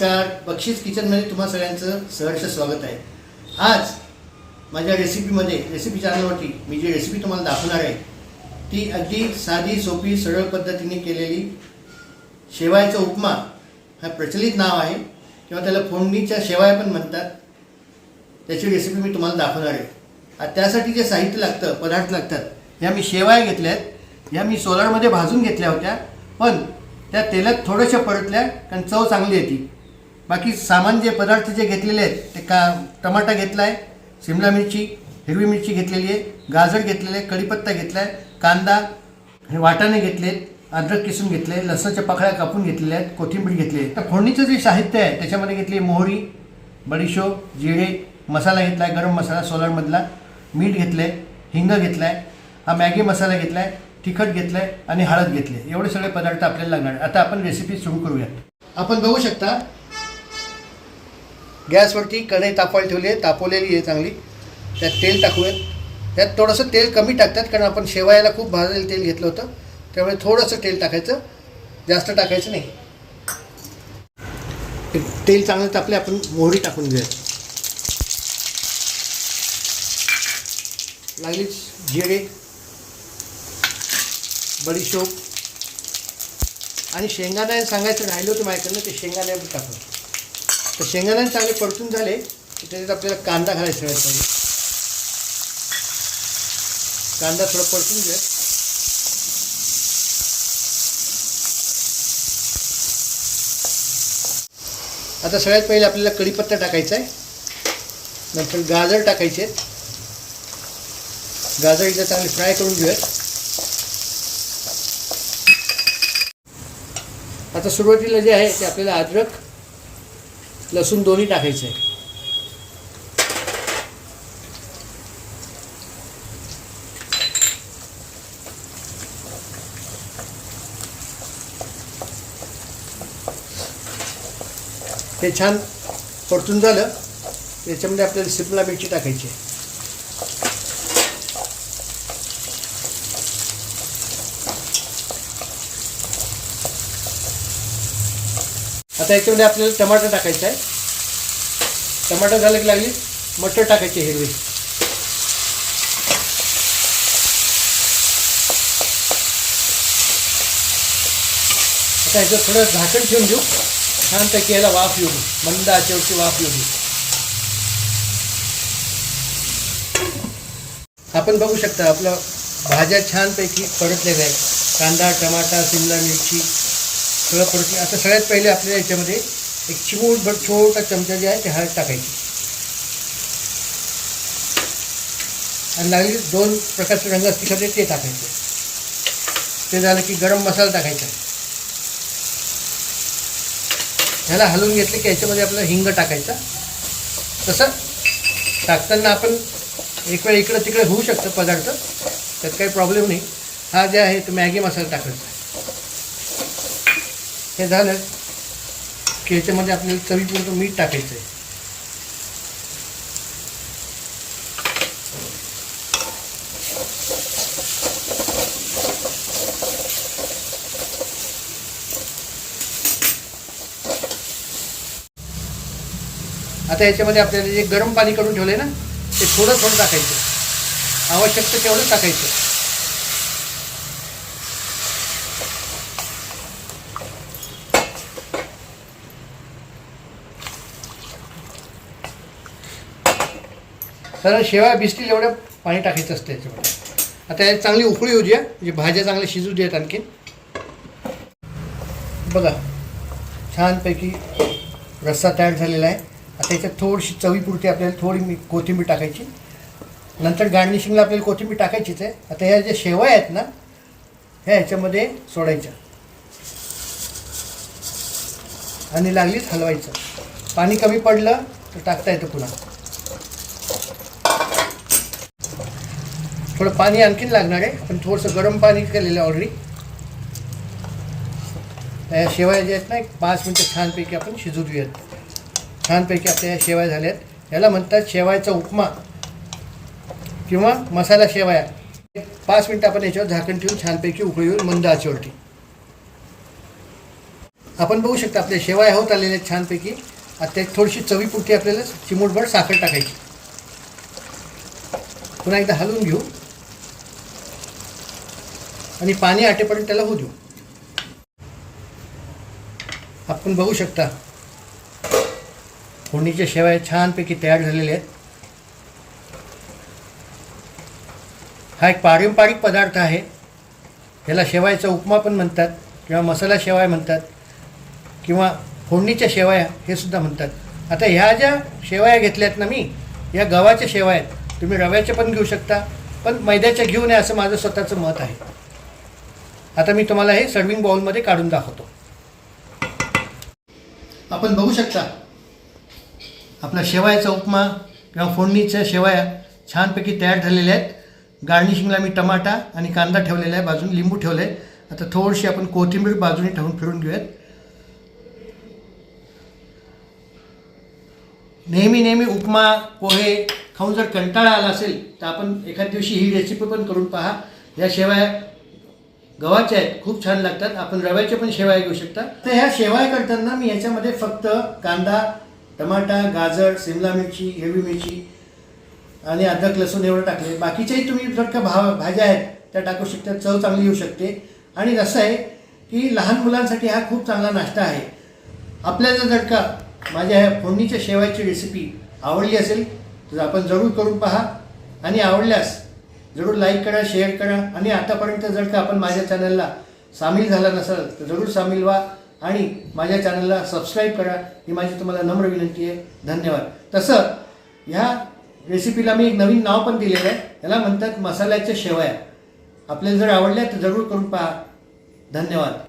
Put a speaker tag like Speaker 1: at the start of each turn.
Speaker 1: नमस्कार. बक्षीस किचनमध्ये तुम्हा सगळ्यांचं सहर्ष स्वागत आहे. आज माझ्या रेसिपीमध्ये रेसिपी चॅनलवरती मी जी रेसिपी तुम्हाला दाखवणार आहे ती अगदी साधी सोपी सरळ पद्धतीने केलेली शेवायचा उपमा हा प्रचलित नाव आहे किंवा त्याला फोडणीच्या शेवाय पण म्हणतात. त्याची रेसिपी मी तुम्हाला दाखवणार आहे. त्यासाठी जे साहित्य लागतं पदार्थ लागतात ह्या मी शेवाय घेतल्या आहेत. ह्या मी सोलरमध्ये भाजून घेतल्या होत्या पण त्या तेलात थोड्याशा परतल्या कारण चव चांगली येते. बाकी सामान जे पदार्थ जे घेतलेले आहेत ते का टमाटा घेतला आहे शिमला मिरची हिरवी मिरची घेतलेली आहे गाजर घेतलेलं आहे कढीपत्ता घेतला आहे कांदा हे वाटाणे घेतलेत अद्रक किसून घेतले लसणाच्या पाकळ्या कापून घेतलेल्या आहेत कोथिंबीर घेतली आहे. तर फोडणीचं जे साहित्य आहे त्याच्यामध्ये घेतली मोहरी बडीशोप जिरे मसाला घेतला आहे गरम मसाला सोलारमधला मीठ घेतलं आहे हिंग घेतला आहे हा मॅगी मसाला घेतला आहे तिखट घेतलं आहे आणि हळद घेतली आहे. एवढे सगळे पदार्थ आपल्याला लागणार आता आपण रेसिपी सुरू करूयात. आपण बघू शकता गॅसवरती कढई तापवायला ठेवली आहे तापवलेली आहे चांगली. त्यात तेल टाकूयात. त्यात थोडंसं तेल कमी टाकतात कारण आपण शेवायला खूप भाजलेलं तेल घेतलं होतं. त्यामुळे थोडंसं तेल टाकायचं. जास्त टाकायचं नाही. तेल चांगलं तापले आपण मोहरी टाकून घेऊयात. लागलीच जिरे बडीशोप. आणि शेंगादाणे सांगायचं राहिलं होतं माझ्याकडनं ते शेंगादाणे पण टाकून तर शेंगदाणे चांगले परतून झाले की त्याच्यात आपल्याला कांदा घालायचा सगळ्यात पाहिजे कांदा थोडं परतून घ्या आता सगळ्यात पहिले आपल्याला कढीपत्ता टाकायचा आहे. नंतर गाजर टाकायचे आहेत. गाजर एकदा चांगले फ्राय करून घेऊयात. आता सुरुवातीला जे आहे ते आपल्याला अद्रक लसूण दोन्ही टाकायचं. आहे हे छान परतून झालं. याच्यामध्ये आपल्याला सिमला मिरची टाकायची आहे. आता याच्यामध्ये आपल्याला टमाटर टाकायचं आहे. टमाटर झालं की लागली मटर टाकायची हिरवी. आता ह्याचं थोडं झाकण ठेवून देऊ. छानपैकी याला वाफ येऊ मंद आचेवरची वाफ येऊ आपण बघू शकता आपलं भाज्या छानपैकी परतलेल्या आहेत. कांदा टमाटा शिमला मिरची सगळं परतले आता सगळ्यात पहिले आपल्याला याच्यामध्ये एक चिमूटभर छोटा चमचा जे आहे ते हळद टाकायची. आणि लागली दोन प्रकारचे रंग असतील ते टाकायचे. ते झालं की गरम मसाला टाकायचा. ह्याला हलवून घेतलं की याच्यामध्ये आपल्याला हिंग टाकायचा. तसं टाकताना आपण एक वेळ इकडं तिकडे होऊ शकतं पदार्थ. त्यात काही प्रॉब्लेम नाही. हा जे आहे तो मॅगी मसाला टाकायचा. हे झालं की याच्यामध्ये आपल्याला चवीपुरतं मीठ टाकायचं आहे आता याच्यामध्ये आपल्याला जे गरम पाणी करून ठेवलं ना ते थोडं थोडं टाकायचं. आवश्यकता तेवढं टाकायचं. कारण शेवाय भिजतील एवढं पाणी टाकायचं असतं याच्यामध्ये. आता यात चांगली उकळी होऊ द्या. म्हणजे भाज्या चांगल्या शिजू द्यात आणखीन. बघा छानपैकी रस्सा तयार झालेला आहे. आता याच्यात थोडीशी चवीपुरती आपल्याला थोडी मी कोथिंबीर टाकायची. नंतर गार्निशिंगला आपल्याला कोथिंबीर टाकायचीच आहे. आता ह्या ज्या शेवया आहेत ना ह्या ह्याच्यामध्ये सोडायच्या. आणि लागलीच हलवायचं. पाणी कमी पडलं तर टाकता येतं पुन्हा. थोडं पाणी आणखीन लागणार आहे. पण थोडंसं गरम पाणी केलेलं आहे ऑलरेडी या शेवया ज्या आहेत ना एक पाच मिनटं छानपैकी आपण शिजू देऊयात. छानपैकी आपल्या या शेवया आहेत याला म्हणतात शेवायचा उपमा किंवा मसाला शेवया. एक पाच मिनटं आपण याच्यावर झाकण ठेवून छानपैकी उकळी येऊन मंद आचेवरती. आपण बघू शकता आपल्या शेवाया होत आलेल्या आहेत छानपैकी. आता त्यात थोडीशी चवीपुरती आपल्याला चिमूटभर साखर टाकायची. पुन्हा एकदा हलवून घेऊ. आणि पाणी आटेपर्यंत त्याला होऊ देऊ. आपण बघू शकता फोडणीच्या शेवाय छानपैकी तयार झालेले आहेत. हा एक पारंपरिक पदार्थ आहे. याला शेवायचा उपमा पण म्हणतात किंवा मसाला शेवाय म्हणतात किंवा फोडणीच्या शेवाया हे सुद्धा म्हणतात. आता ह्या ज्या शेवाया घेतल्यात ना मी या गव्हाच्या शेवाया आहेत तुम्ही रव्याच्या पण घेऊ शकता पण मैद्याच्या घेऊ नये असं माझं स्वतःचं मत आहे. आता मी तुम्हाला हे सर्विंग बाउलमध्ये काढून दाखवतो. आपण बघू शकता आपला शेवायाचा उपमा किंवा फोडणीच्या शेवाया छानपैकी तयार झालेल्या आहेत. गार्निशिंगला मी टमाटा आणि कांदा ठेवलेला आहे बाजून लिंबू ठेवलं आहे आता थोडीशी आपण कोथिंबीर बाजूने ठेवून फिरून घेऊयात. नेहमी नेहमी उपमा पोहे खाऊन जर कंटाळा आला असेल तर आपण एखाद्या दिवशी ही रेसिपी पण करून पहा. या शेवाया गव्हाच्या आहेत खूप छान लागतात. आपण रव्याच्या पण शेवाय घेऊ शकता. तर ह्या शेवाय करताना मी याच्यामध्ये फक्त कांदा टमाटा गाजर सिमला मिरची हिरवी मिरची आणि अद्रक लसूण एवढं टाकले. बाकीच्याही तुम्ही जर का भा भाज्या आहेत त्या टाकू शकता. चव चांगली येऊ शकते. आणि असं आहे की लहान मुलांसाठी हा खूप चांगला नाश्ता आहे. आपल्याला जर का माझ्या ह्या फोडणीच्या शेवायची रेसिपी आवडली असेल तर आपण जरूर करून पहा. आणि आवडल्यास जरूर लाईक करा शेअर करा. आणि आतापर्यंत जर का आपण माझ्या चॅनलला सामील झाला नसाल तर जरूर सामील व्हा आणि माझ्या चॅनलला सबस्क्राईब करा. ही माझी तुम्हाला नम्र विनंती आहे. धन्यवाद. तसं ह्या रेसिपीला मी एक नवीन नाव पण दिलेलं आहे. याला म्हणतात मसाल्याच्या शेवया. आपल्याला जर आवडल्या तर जरूर करून पहा. धन्यवाद.